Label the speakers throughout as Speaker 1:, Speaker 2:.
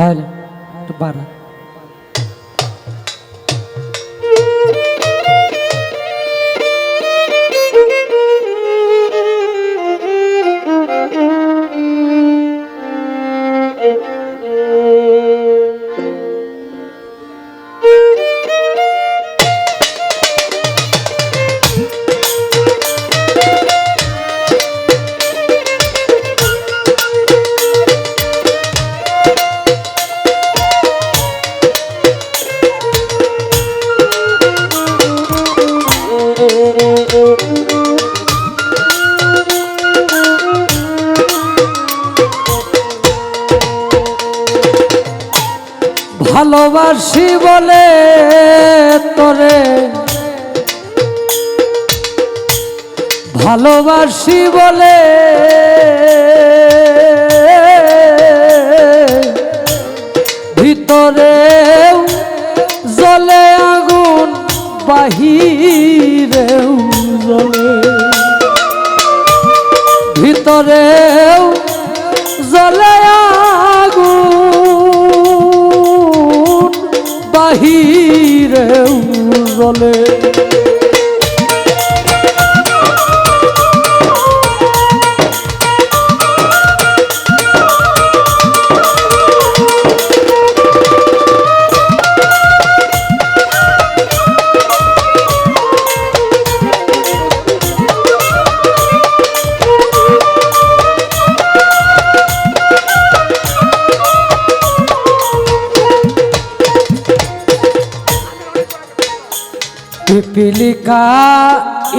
Speaker 1: Olha, do. ভালোবাসি বলে তোরে। ভালোবাসি বলে জলে পিপিলিকা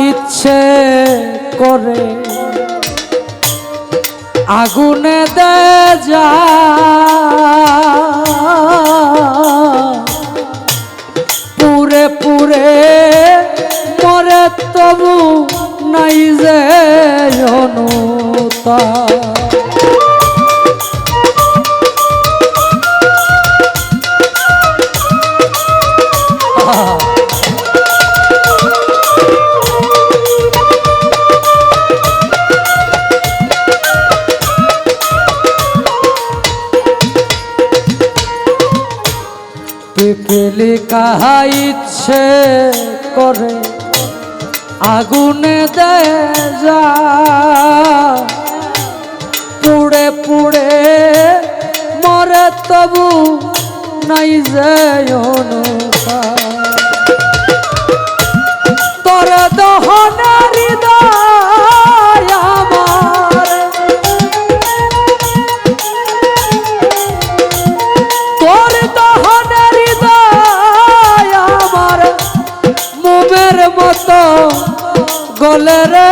Speaker 1: ইচ্ছে করে আগুনে দে যা। পুরে পুরে মরে তবু নাই যে অনুতা পিপিলি কাহা ইচ্ছে করে, আগুনে দেয় যা পুড়ে পুড়ে, মরে তবু নাই যে অনুকা তোর দহনের হৃদয় মতো গলে রে।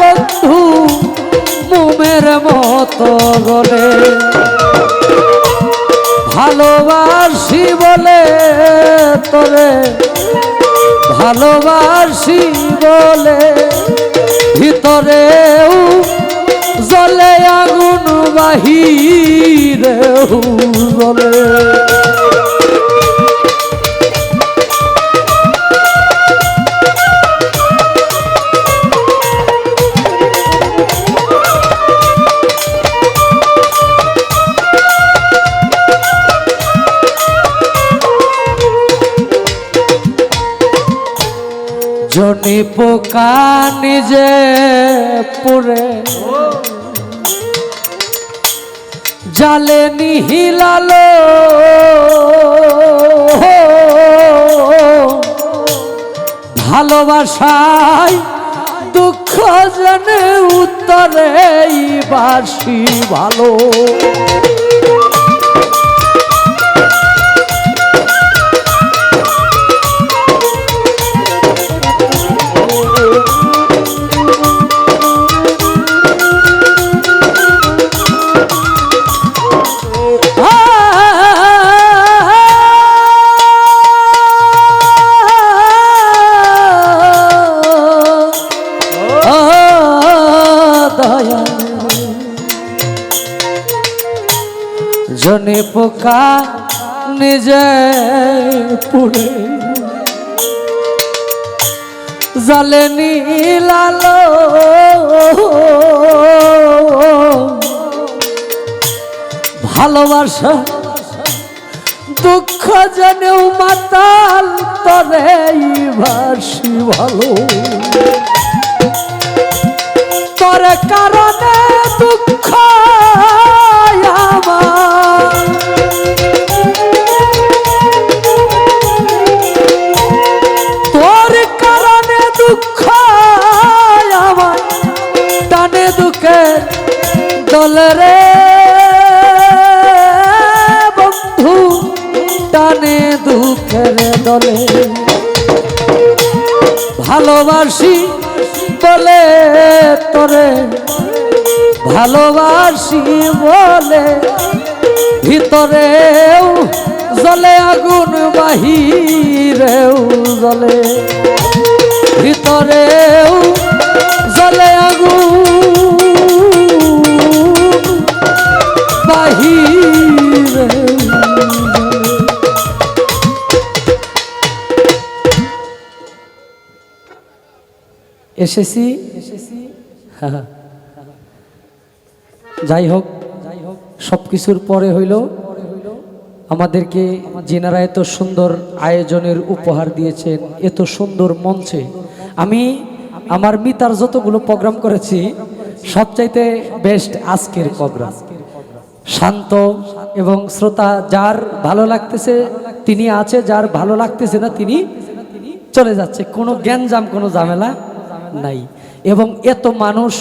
Speaker 1: বন্ধু, মোমের মতো গলে। ভালোবাসি বলে তোরে, ভালোবাসি বলে ভিতরেও জলে আগুন বাহিরেও জলে। পোকা নিজে পুরে জালে নিহিলালো ভালোবাসায় দুঃখ জেনে উত্তরে বাসি ভালো। জনে পোকা নিজে পুড়ে। জলে নীলালো ভালোবাসা, দুঃখ জেনেও মাতাল তরে ভাসি ভালো। তোর কারণে দলে বন্ধু, টানে দুঃখের দলে। ভালোবাসি বলে তোরে, ভালোবাসি বলে ভিতরেও জলে, আগুন বাহিরেও জলে। ভিতরেও এসেছি। যাই হোক যাই হোক সব কিছুর পরে হইল আমাদেরকে যেনারা এত সুন্দর আয়োজনের উপহার দিয়েছেন, এত সুন্দর মঞ্চে। আমি আমার মিতার যতগুলো প্রোগ্রাম করেছি, সবচাইতে বেস্ট আজকের প্রোগ্রাম। শান্ত এবং শ্রোতা যার ভালো লাগতেছে, তিনি আছে, যার ভালো লাগতেছে না, তিনি চলে যাচ্ছে। কোনো জ্ঞানজাম কোনো ঝামেলা। নাই। এবং এত মানুষ